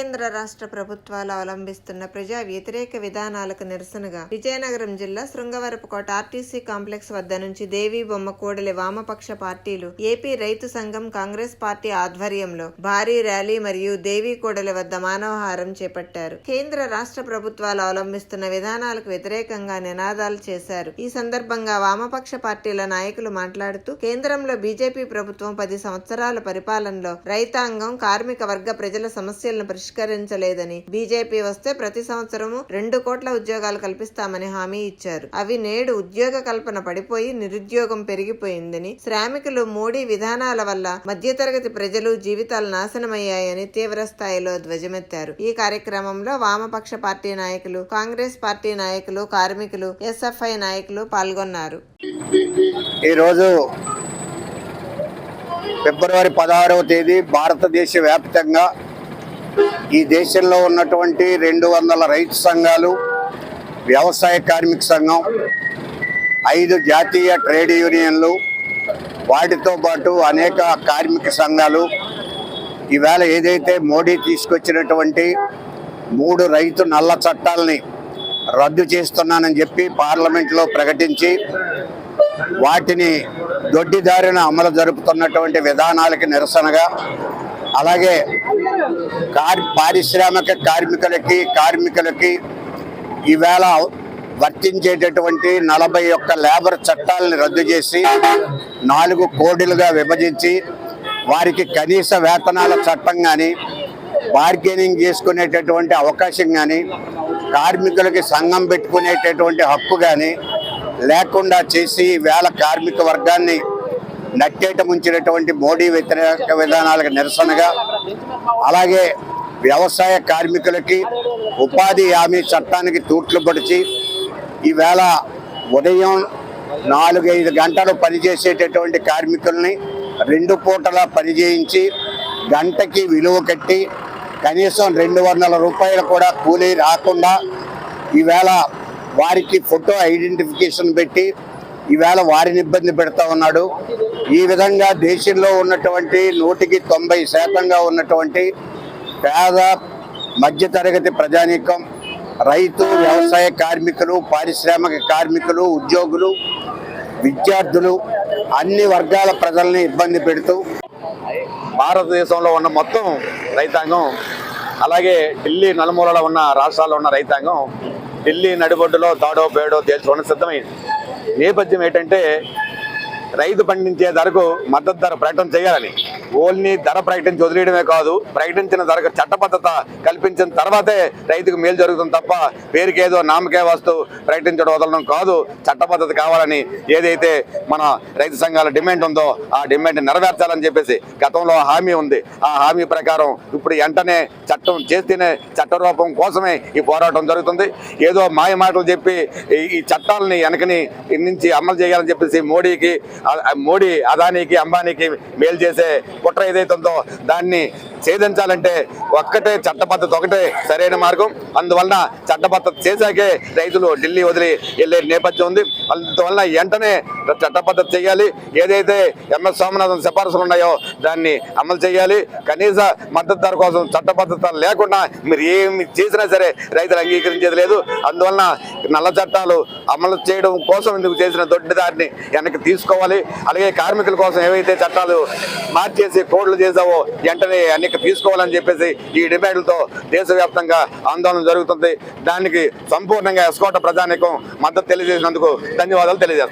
కేంద్ర రాష్ట్ర ప్రభుత్వాలు అవలంబిస్తున్న ప్రజా వ్యతిరేక విధానాలకు నిరసనగా విజయనగరం జిల్లా శృంగవరపుకోట ఆర్టీసీ కాంప్లెక్స్ వద్ద నుంచి దేవి బొమ్మ కూడలి వామపక్ష పార్టీలు ఏపీ రైతు సంఘం కాంగ్రెస్ పార్టీ ఆధ్వర్యంలో భారీ ర్యాలీ మరియు దేవి కూడలి వద్ద మానవహారం చేపట్టారు. కేంద్ర రాష్ట్ర ప్రభుత్వాలు అవలంబిస్తున్న విధానాలకు వ్యతిరేకంగా నినాదాలు చేశారు. ఈ సందర్భంగా వామపక్ష పార్టీల నాయకులు మాట్లాడుతూ కేంద్రంలో బీజేపీ ప్రభుత్వం పది సంవత్సరాల పరిపాలనలో రైతాంగం కార్మిక వర్గ ప్రజల సమస్యలను పరిష్కరించలేదని. బీజేపీ వస్తే ప్రతి సంవత్సరము రెండు కోట్ల ఉద్యోగాలు కల్పిస్తామని హామీ ఇచ్చారు. అవి నేడు ఉద్యోగ కల్పన పడిపోయి నిరుద్యోగం పెరిగిపోయిందని శ్రామికులు మోడీ విధానాల వల్ల మధ్యతరగతి ప్రజలు జీవితాలు నాశనమయ్యాయని తీవ్ర స్థాయిలో ధ్వజమెత్తారు. ఈ కార్యక్రమంలో వామపక్ష పార్టీ నాయకులు కాంగ్రెస్ పార్టీ నాయకులు కార్మికులు ఎస్ఎఫ్ఐ నాయకులు పాల్గొన్నారు. ఈరోజు ఫిబ్రవరి పదహారవ తేదీ భారతదేశ వ్యాప్తంగా ఈ దేశంలో ఉన్నటువంటి రెండు వందల రైతు సంఘాలు వ్యవసాయ కార్మిక సంఘం ఐదు జాతీయ ట్రేడ్ యూనియన్లు వాటితో పాటు అనేక కార్మిక సంఘాలు. ఈవేళ ఏదైతే మోడీ తీసుకొచ్చినటువంటి మూడు రైతు నల్ల చట్టాలని రద్దు చేస్తున్నానని చెప్పి పార్లమెంట్లో ప్రకటించి వాటిని దొడ్డిదారిన అమలు జరుపుతున్నటువంటి విధానాలకి నిరసనగా అలాగే కార్ పారిశ్రామిక కార్మికులకి కార్మికులకి ఈవేళ వర్తించేటటువంటి నలభై ఒక్క లేబర్ చట్టాలను రద్దు చేసి నాలుగు కోడిలుగా విభజించి వారికి కనీస వేతనాల చట్టం కానీ బార్గెనింగ్ చేసుకునేటటువంటి అవకాశం కానీ కార్మికులకి సంఘం పెట్టుకునేటటువంటి హక్కు కానీ లేకుండా చేసి వేల కార్మిక వర్గాన్ని నట్టేట ముంచినటువంటి మోడీ వ్యతిరేక విధానాలకు నిరసనగా అలాగే వ్యవసాయ కార్మికులకి ఉపాధి హామీ చట్టానికి తూట్లు పొడిచి ఈవేళ ఉదయం నాలుగైదు గంటలు పనిచేసేటటువంటి కార్మికుల్ని రెండు పూటలా పనిచేయించి గంటకి విలువ కట్టి కనీసం రెండు వందల రూపాయలు కూడా కూలీ రాకుండా ఈవేళ వారికి ఫోటో ఐడెంటిఫికేషన్ పెట్టి ఈవేళ వారిని ఇబ్బంది పెడతా ఉన్నాడు. ఈ విధంగా దేశంలో ఉన్నటువంటి నూటికి తొంభై శాతంగా ఉన్నటువంటి పేద మధ్యతరగతి ప్రజానీకం రైతు వ్యవసాయ కార్మికులు పారిశ్రామిక కార్మికులు ఉద్యోగులు విద్యార్థులు అన్ని వర్గాల ప్రజల్ని ఇబ్బంది పెడుతూ భారతదేశంలో ఉన్న మొత్తం రైతాంగం అలాగే ఢిల్లీ నలుమూలలో ఉన్న రాష్ట్రాల్లో ఉన్న రైతాంగం ఢిల్లీ నడిబొడ్డులో తాడో బేడో తేల్చుకోవడం సిద్ధమైంది. నేపథ్యం ఏంటంటే రైతు పండించే ధరకు మద్దతు ధర ప్రకటన చేయాలని ఓన్లీ ధర ప్రకటించి వదిలేయడమే కాదు ప్రకటించిన ధరకు చట్టబద్ధత కల్పించిన తర్వాతే రైతుకు మేలు జరుగుతుంది తప్ప పేరుకేదో నామకే వస్తూ ప్రకటించడం వదలడం కాదు. చట్టబద్ధత కావాలని ఏదైతే మన రైతు సంఘాల డిమాండ్ ఉందో ఆ డిమాండ్ నెరవేర్చాలని చెప్పేసి గతంలో హామీ ఉంది. ఆ హామీ ప్రకారం ఇప్పుడు వెంటనే చట్టం చేస్తేనే చట్టరూపం కోసమే ఈ పోరాటం జరుగుతుంది. ఏదో మాయ మాటలు చెప్పి ఈ- చట్టాలని వెనకని నుంచి అమలు చేయాలని చెప్పేసి మోడీకి మోడీ అదానీకి అంబానీకి మేలు చేసే కుట్ర ఏదైతే ఉందో దాన్ని ఛేదించాలంటే ఒక్కటే చట్టబద్ధత ఒకటే సరైన మార్గం. అందువలన చట్టబద్ధత చేశాకే రైతులు ఢిల్లీ వదిలి వెళ్ళే నేపథ్యం ఉంది. అందువలన వెంటనే చట్టబద్ధత చేయాలి. ఏదైతే ఎంఎస్ స్వామినాథన్ సిఫార్సులు ఉన్నాయో దాన్ని అమలు చేయాలి. కనీస మద్దతు ధర కోసం చట్టబద్ధత లేకుండా మీరు ఏమి చేసినా సరే రైతులు అంగీకరించేది లేదు. అందువలన నల్ల చట్టాలు అమలు చేయడం కోసం ఇందుకు చేసిన దొడ్డిదారిని వెనక్కి తీసుకోవాలి. అలాగే కార్మికుల కోసం ఏవైతే చట్టాలు మార్చేసి కోడ్లు చేసావో వెంటనే అన్నిక తీసుకోవాలని చెప్పేసి ఈ డిమాండ్లతో దేశవ్యాప్తంగా ఆందోళన జరుగుతుంది. దానికి సంపూర్ణంగా ఎస్కోట ప్రజానికం మద్దతు తెలియజేసినందుకు ధన్యవాదాలు తెలియజేస్తాను